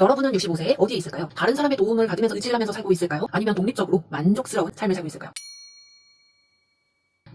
여러분은 65세에 어디에 있을까요? 다른 사람의 도움을 받으면서 의지를 하면서 살고 있을까요? 아니면 독립적으로 만족스러운 삶을 살고 있을까요?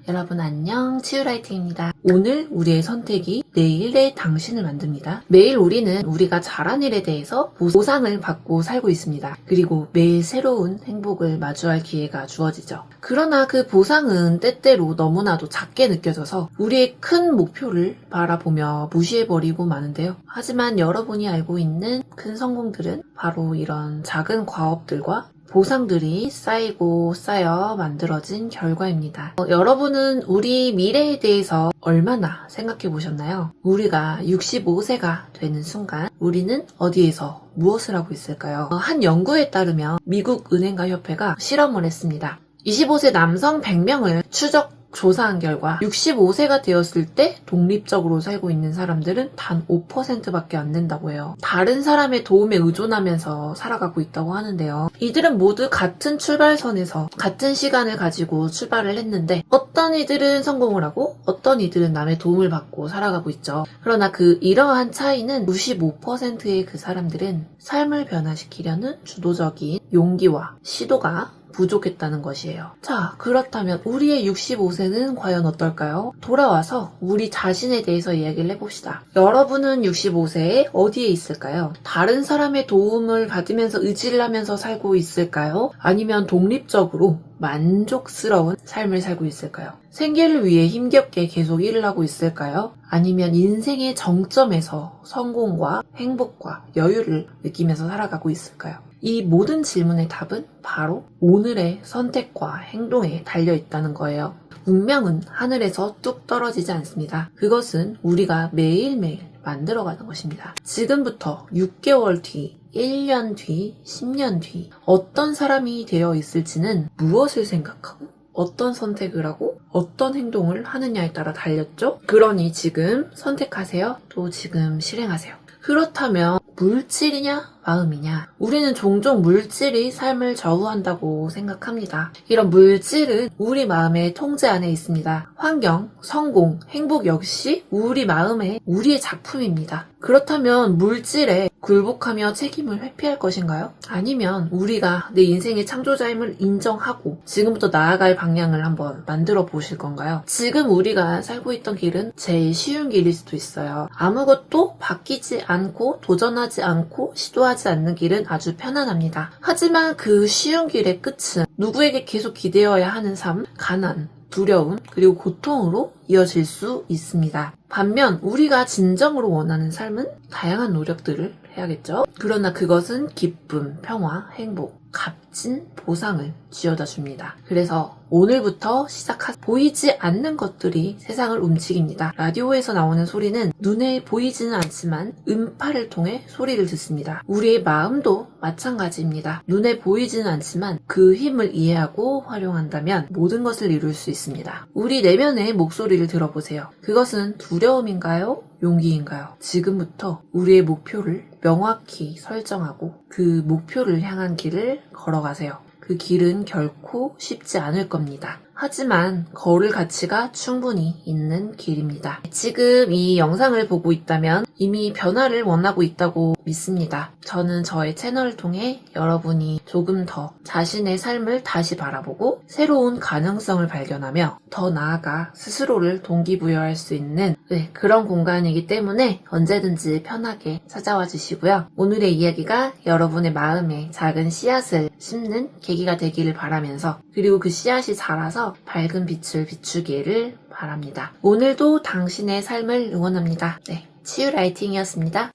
여러분 안녕 치유라이팅입니다. 오늘 우리의 선택이 내일 의 당신을 만듭니다. 매일 우리는 우리가 잘한 일에 대해서 보상을 받고 살고 있습니다. 그리고 매일 새로운 행복을 마주할 기회가 주어지죠. 그러나 그 보상은 때때로 너무나도 작게 느껴져서 우리의 큰 목표를 바라보며 무시해버리고 마는데요. 하지만 여러분이 알고 있는 큰 성공들은 바로 이런 작은 과업들과 보상들이 쌓이고 쌓여 만들어진 결과입니다. 어, 여러분은 우리 미래에 대해서 얼마나 생각해 보셨나요? 우리가 65세가 되는 순간 우리는 어디에서 무엇을 하고 있을까요? 어, 한 연구에 따르면 미국 은행가 협회가 실험을 했습니다. 25세 남성 100명을 추적 조사한 결과 65세가 되었을 때 독립적으로 살고 있는 사람들은 단 5%밖에 안 된다고 해요. 다른 사람의 도움에 의존하면서 살아가고 있다고 하는데요. 이들은 모두 같은 출발선에서 같은 시간을 가지고 출발을 했는데 어떤 이들은 성공을 하고 어떤 이들은 남의 도움을 받고 살아가고 있죠. 그러나 그 이러한 차이는 95%의 그 사람들은 삶을 변화시키려는 주도적인 용기와 시도가 부족했다는 것이에요. 자, 그렇다면 우리의 65세는 과연 어떨까요? 돌아와서 우리 자신에 대해서 이야기를 해봅시다. 여러분은 65세에 어디에 있을까요? 다른 사람의 도움을 받으면서 의지를 하면서 살고 있을까요? 아니면 독립적으로 만족스러운 삶을 살고 있을까요? 생계를 위해 힘겹게 계속 일을 하고 있을까요? 아니면 인생의 정점에서 성공과 행복과 여유를 느끼면서 살아가고 있을까요? 이 모든 질문의 답은 바로 오늘의 선택과 행동에 달려 있다는 거예요. 운명은 하늘에서 뚝 떨어지지 않습니다. 그것은 우리가 매일매일 만들어가는 것입니다. 지금부터 6개월 뒤, 1년 뒤, 10년 뒤, 어떤 사람이 되어 있을지는 무엇을 생각하고 어떤 선택을 하고 어떤 행동을 하느냐에 따라 달렸죠? 그러니 지금 선택하세요. 또 지금 실행하세요. 그렇다면 물질이냐 마음이냐 우리는 종종 물질이 삶을 저우한다고 생각합니다. 이런 물질은 우리 마음의 통제 안에 있습니다. 환경, 성공, 행복 역시 우리 마음의 우리의 작품입니다. 그렇다면 물질에 굴복하며 책임을 회피할 것인가요? 아니면 우리가 내 인생의 창조자임을 인정하고 지금부터 나아갈 방향을 한번 만들어 보실 건가요? 지금 우리가 살고 있던 길은 제일 쉬운 길일 수도 있어요. 아무것도 바뀌지 않고 도전하지 않고 시도하지 않는 길은 아주 편안합니다. 하지만 그 쉬운 길의 끝은 누구에게 계속 기대어야 하는 삶, 가난, 두려움, 그리고 고통으로 이어질 수 있습니다. 반면 우리가 진정으로 원하는 삶은 다양한 노력들을 해야겠죠. 그러나 그것은 기쁨, 평화, 행복, 값진 보상을 쥐어다 줍니다. 그래서 오늘부터 시작하 보이지 않는 것들이 세상을 움직입니다. 라디오에서 나오는 소리는 눈에 보이지는 않지만 음파를 통해 소리를 듣습니다. 우리의 마음도 마찬가지입니다. 눈에 보이지는 않지만 그 힘을 이해하고 활용한다면 모든 것을 이룰 수 있습니다. 우리 내면의 목소리를 들어보세요. 그것은 두려움인가요? 용기인가요? 지금부터 우리의 목표를 명확히 설정하고 그 목표를 향한 길을 걸어가세요. 그 길은 결코 쉽지 않을 겁니다. 하지만 걸을 가치가 충분히 있는 길입니다. 지금 이 영상을 보고 있다면 이미 변화를 원하고 있다고 믿습니다. 저는 저의 채널을 통해 여러분이 조금 더 자신의 삶을 다시 바라보고 새로운 가능성을 발견하며 더 나아가 스스로를 동기부여할 수 있는 네, 그런 공간이기 때문에 언제든지 편하게 찾아와 주시고요. 오늘의 이야기가 여러분의 마음에 작은 씨앗을 심는 계기가 되기를 바라면서 그리고 그 씨앗이 자라 서 밝은 빛을 비추기를 바랍니다. 오늘도 당신의 삶을 응원합니다. 네, 치유 라이팅이었습니다.